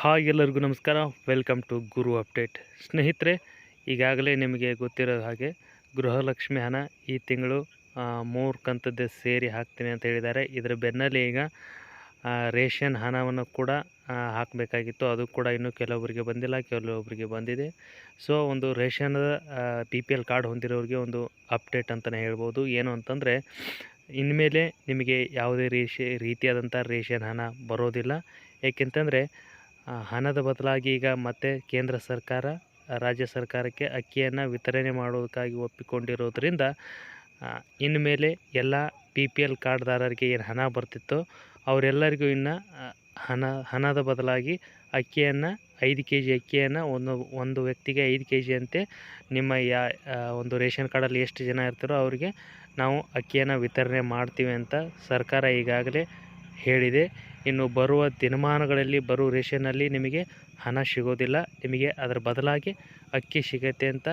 Hi ಎಲ್ಲರಿಗೂ ನಮಸ್ಕಾರ. Welcome to Guru update ಸ್ನೇಹಿತರೆ, ಈಗಾಗಲೇ ನಿಮಗೆ ಗೊತ್ತಿರೋ ಹಾಗೆ ಗೃಹಲಕ್ಷ್ಮಿ ಹಣ ಈ ತಿಂಗಳು ಮೂರು ಕಂತದ್ದೇ ಸೇರಿ ಹಾಕ್ತೀನಿ ಅಂತ ಹೇಳಿದ್ದಾರೆ. ಇದರ ಬೆನ್ನಲ್ಲಿ ಈಗ ರೇಷನ್ ಹಣವನ್ನು ಕೂಡ ಹಾಕಬೇಕಾಗಿತ್ತು. ಅದು ಕೂಡ ಇನ್ನೂ ಕೆಲವೊಬ್ಬರಿಗೆ ಬಂದಿಲ್ಲ ಕೆಲವೊಬ್ಬರಿಗೆ ಬಂದಿದೆ. ಸೊ ಒಂದು ration P P L card ಹೊಂದಿರೋರಿಗೆ ಒಂದು ಅಪ್ಡೇಟ್ ಅಂತಲೇ ಹೇಳ್ಬೋದು. ಏನು ಅಂತಂದರೆ, ಇನ್ಮೇಲೆ ನಿಮಗೆ ಯಾವುದೇ ರೇಷ, ರೀತಿಯಾದಂಥ ರೇಷನ್ ಹಣ ಬರೋದಿಲ್ಲ. ಏಕೆಂತಂದರೆ ಹಣದ ಬದಲಾಗಿ ಈಗ ಮತ್ತೆ ಕೇಂದ್ರ ಸರ್ಕಾರ, ರಾಜ್ಯ ಸರ್ಕಾರಕ್ಕೆ ಅಕ್ಕಿಯನ್ನು ವಿತರಣೆ ಮಾಡೋದಕ್ಕಾಗಿ ಒಪ್ಪಿಕೊಂಡಿರೋದ್ರಿಂದ ಇನ್ನು ಇನ್ಮೇಲೆ ಎಲ್ಲ ಪಿ ಪಿ ಎಲ್ ಕಾರ್ಡ್ದಾರರಿಗೆ ಏನು ಹಣ ಬರ್ತಿತ್ತೋ, ಅವರೆಲ್ಲರಿಗೂ ಇನ್ನು ಹಣ, ಹಣದ ಬದಲಾಗಿ ಅಕ್ಕಿಯನ್ನು, ಐದು ಕೆ ಜಿ ಅಕ್ಕಿಯನ್ನು ಒಂದು ಒಂದು ವ್ಯಕ್ತಿಗೆ ಐದು ಕೆ ಜಿ ಅಂತೆ ನಿಮ್ಮ ಯಾ ಒಂದು ರೇಷನ್ ಕಾರ್ಡಲ್ಲಿ ಎಷ್ಟು ಜನ ಇರ್ತಾರೋ ಅವರಿಗೆ ನಾವು ಅಕ್ಕಿಯನ್ನು ವಿತರಣೆ ಮಾಡ್ತೀವಿ ಅಂತ ಸರ್ಕಾರ ಈಗಾಗಲೇ ಹೇಳಿದೆ. ಇನ್ನು ಬರುವ ದಿನಮಾನಗಳಲ್ಲಿ, ಬರುವ ರೇಷನ್ನಲ್ಲಿ ನಿಮಗೆ ಹಣ ಸಿಗೋದಿಲ್ಲ. ನಿಮಗೆ ಅದರ ಬದಲಾಗಿ ಅಕ್ಕಿ ಸಿಗತ್ತೆ ಅಂತ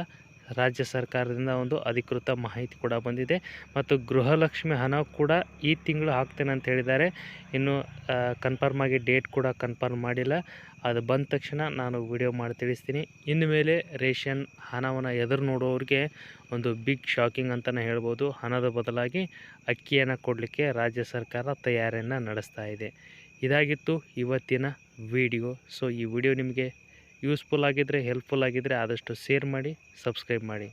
ರಾಜ್ಯ ಸರ್ಕಾರದಿಂದ ಒಂದು ಅಧಿಕೃತ ಮಾಹಿತಿ ಕೂಡ ಬಂದಿದೆ. ಮತ್ತು ಗೃಹಲಕ್ಷ್ಮಿ ಹಣ ಕೂಡ ಈ ತಿಂಗಳು ಹಾಕ್ತೇನೆ ಅಂತ ಹೇಳಿದ್ದಾರೆ. ಇನ್ನು ಕನ್ಫರ್ಮ್ ಆಗಿ ಡೇಟ್ ಕೂಡ ಕನ್ಫರ್ಮ್ ಮಾಡಿಲ್ಲ. ಅದು ಬಂದ ತಕ್ಷಣ ನಾನು ವಿಡಿಯೋ ಮಾಡಿ ತಿಳಿಸ್ತೀನಿ. ಇನ್ನು ಮೇಲೆ ರೇಷನ್ ಹಣವನ್ನು ಎದುರು ನೋಡೋರಿಗೆ ಒಂದು ಬಿಗ್ ಶಾಕಿಂಗ್ ಅಂತಲೇ ಹೇಳ್ಬೋದು. ಹಣದ ಬದಲಾಗಿ ಅಕ್ಕಿಯನ್ನು ಕೊಡಲಿಕ್ಕೆ ರಾಜ್ಯ ಸರ್ಕಾರ ತಯಾರಿಯನ್ನು ನಡೆಸ್ತಾ ಇದೆ. ಇದಾಗಿತ್ತು ಇವತ್ತಿನ ವಿಡಿಯೋ. ಸೊ ಈ ವಿಡಿಯೋ ನಿಮಗೆ ಯೂಸ್ಫುಲ್ ಆಗಿದ್ದರೆ ಹೆಲ್ಪ್ಫುಲ್ ಆಗಿದ್ದರೆ ಆದಷ್ಟು ಶೇರ್ ಮಾಡಿ ಸಬ್ಸ್ಕ್ರೈಬ್ ಮಾಡಿ.